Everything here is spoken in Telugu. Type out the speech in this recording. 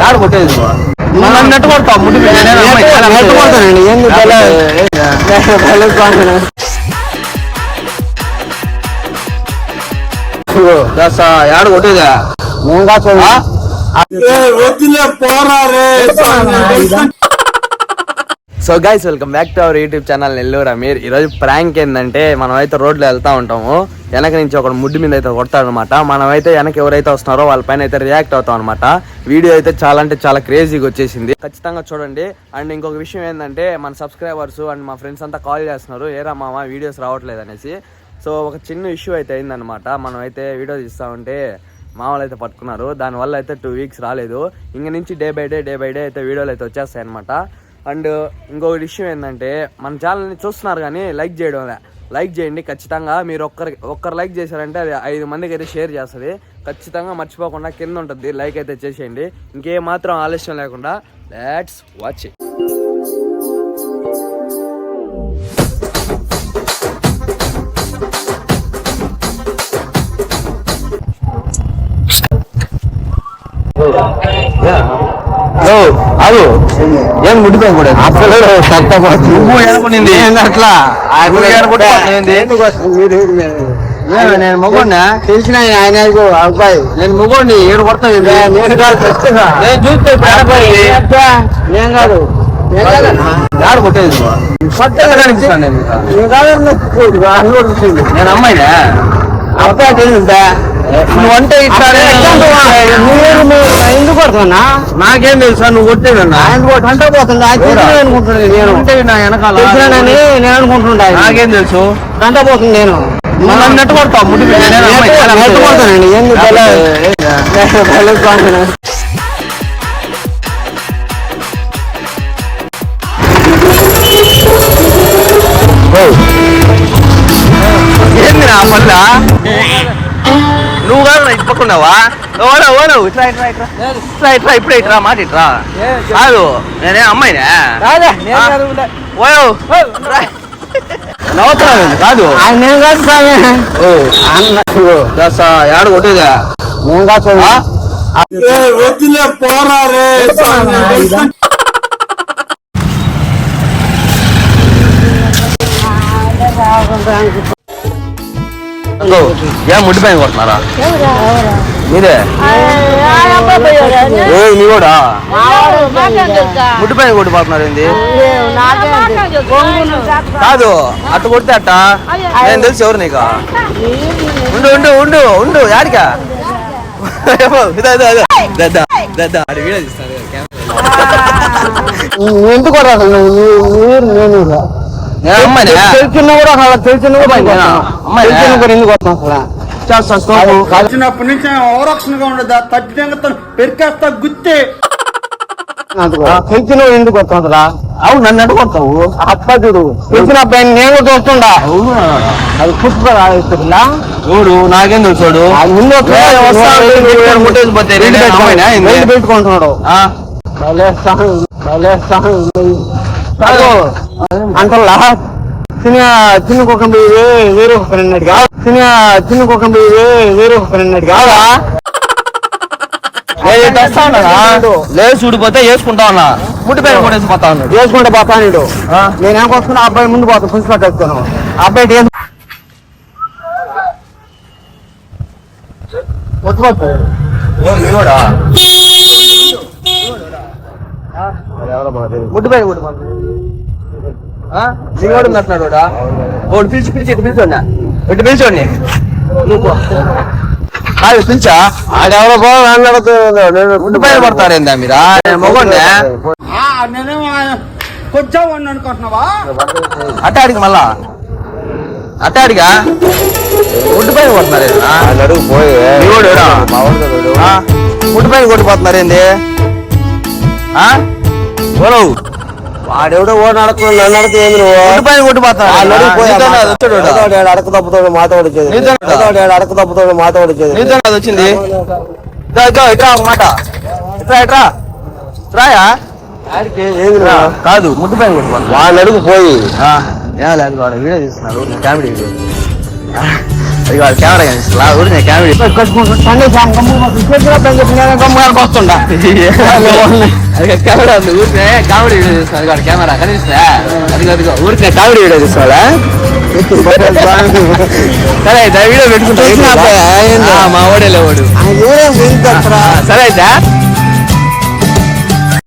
యాడ కొట్టేది నువ్వు? నువ్వు నన్ను నెట్టు కొడతావు ముట్టి మీద. నేను అమ్మాయి, చాలా నెట్టు మంచిది. కొడతానండి, so guys welcome back to our YouTube channel Nellore Amir ఈ రోజు ప్రాంక్ ఏంటంటే మనమైతే రోడ్లో వెళ్తా ఉంటాము. వెనక నుంచి ఒక ముడ్డు మీద అయితే కొడతాడు అనమాట మనం వెనక ఎవరైతే వస్తున్నారో వాళ్ళ పైన అయితే రియాక్ట్ అవుతాం అనమాట. వీడియో అయితే చాలా అంటే చాలా క్రేజీగా వచ్చేసింది. ఖచ్చితంగా చూడండి. అండ్ ఇంకొక విషయం ఏంటంటే మన సబ్స్క్రైబర్స్ అండ్ మా ఫ్రెండ్స్ అంతా కాల్ చేస్తున్నారు. ఏరా మామ వీడియోస్ రావట్లేదు అనేసి. సో ఒక చిన్న ఇష్యూ అయితే అయిందనమాట. మనం అయితే వీడియో తీస్తా ఉంటే మామూలు అయితే పట్టుకున్నారు. దానివల్ల అయితే టూ వీక్స్ రాలేదు. ఇంక నుంచి day by day day by day అయితే వీడియోలు అయితే వచ్చేస్తాయి అనమాట అండ్ ఇంకొక విషయం ఏంటంటే మన ఛానల్ని చూస్తున్నారు కానీ లైక్ చేయడం లైక్ చేయండి ఖచ్చితంగా మీరు ఒక్కరి ఒక్కరు లైక్ చేశారంటే అది ఐదు మందికి అయితే షేర్ చేస్తుంది. ఖచ్చితంగా మర్చిపోకుండా కింద ఉంటుంది లైక్ అయితే చేసేయండి. ఇంకేం మాత్రం ఆలస్యం లేకుండా లెట్స్ వాచ్ అదు ఏం ముట్టిపోయి కూడా? అసలు. నువ్వు? ఏంది అట్లా? నువ్వు ఏమి, నేను మొగోడినా? తెలిసిన ఆయన ఆయన ఆయనకు అబ్బాయి. నేను మొగోడిని. ఏడు కొడతావు నే- నేను కాదు ఖచ్చితంగా. నేను చూస్తే నేను కాదు. నేను కాదన్నా. యాడ కొట్టేది నువ్వు? కొత్తగా కనిపిస్తాను నేను. నేను కాదన్నా. నేను అమ్మాయినా? అబ్బాయి తెలియదా నువ్వు అంటే ఇట్లా ఎందుకు కొడుతున్నా నాకేం తెలుసా? నువ్వు కొట్టేదన్నా ఆయన అంటే పోతుంది. అనుకుంటున్నాను నేను. ఉంటే నా వెనకాల తెలిసినానని నేను అనుకుంటుంటా నాకేం తెలుసు? గంట పోతుంది నేను. నువ్వు కొడతావు ముట్టి. కొడతానండి, ఏంది నా నువ్వు కాదు ఇటు పక్కున్నావా ఓనా ఓనా ఇట్రా ఇట్రా ఇట్రా. ఇట్రా ఇట్రా ఇప్పుడే ఇట్రా మాట ఇట్రా. కాదు నేనే అమ్మాయినే. ఓయో నవ్వుతున్నావు కాదు. నేను కాదు స్వామి. దస యాడ కొట్టేదా? నేను కాదు స్వామి. ఆ? ఇంకో, ఏం ముడ్డి పైన కొడుతున్నారా? మీరే ఏ నీ కూడా ముడ్డి పైన కొట్టిపోతున్నారు ఏంది కాదు అట్ట కొడితే అట్ట? నేను తెలుసు ఎవరు నీకు? ఉండు ఉండు ఉండు ఉండు యాడికా? ఎందుకు నేను. తెలిసిన కూడా అసలు తెలిసిన కూడా? తెలిసిన కూడా ఎందుకు కొడతాను అసలు? వచ్చినప్పటి నుంచి ఓరక్షణగా ఉండదు. తగ్గితే పెరికేస్తా గుత్తే. తెలిసిన ఎందుకు కొడతాను అసలు? అవును నన్ను అడ్డుకొడతావు అప్ప చూడు తెలిసిన అబ్బాయిని నేను చూస్తుండా. అది పుష్ప చూడు నాకేం తెలుసు ముందు వస్తా- వస్తా పెట్టుకుంటున్నాడు. అంటల్లా చిన్న చిన్న కుక్కం పోయి వేరే కుక్కర్ అన్నాడు కాదు. చిన్న చిన్న కుక్కం పోయి వేరే కుక్కర్ అన్నాడు కాదా? నేను? లేదు చూడిపోతే వేసుకుంటా ఉన్నా. ముట్టి పైన కొట్టేసి పోతా ఉన్నాడు. వేసుకుంటే పోతా ఆ? నేనేం వస్తున్నా అబ్బాయి ముందు పోతా పుష్ప కట్టుకున్నాను అబ్బాయి ఏం వచ్చిపోతాడు కూడా దిగోడు ఉన్నట్టున్నాడు వాడా? పిలిచి పిలిచి ఇటు పిలిచోడినా ఇటు పిలిచోడిని కాదు పిలిచా? ఆడెవరో ముట్టి పైన పడతారేందా మీరా? నేనేమో కొంచెం అనుకుంటున్నావా? అట్టాడికి మళ్ళా. అట్టాడిగా ముట్టి పైన కొడుతున్నారేనా అడుగు పోయి. నీవోడు ఎవడా? ఆ? ఓలో వాడెవడో ఓ నడక నన్ను అడక ఏంది నువ్వు అడక తప్పుతాడు మాతో వచ్చేది నీతో నాది. ఏదో ఏడు అడక తప్పుతాడు మాతో వచ్చేది. ఇట్రా మాట. ఇట్రా ఇట్రా. రాయా? కాదు ముట్టి పైన కొట్టిపోతున్నారు వాడిని అడుగు పోయి. వీడియో తీస్తున్నారు కామెడీ వీడియో. అది వాళ్ళ కెమెరా కనిపిస్తా ఊరి నేను కెమెరా కట్టుకుంటాడు సండే సాయం గమ్ము చేతిలో పని చెప్పి నేను గమ్ముగారికి వస్తుండా అది కెమెరా ఉంది ఊరికే కామెడీ వీడియో చూస్తాను అది వాడు కెమెరా కనిపిస్తా అది అదిగో ఊరికే కామెడీ వీడియో చూసుకోవాలా సరే అయితే వీడియో పెట్టుకుంటా చూసినా అబ్బాయి, ఏంది? ఆ, మా ఓడే లేవాడు ఏం సరే అయితే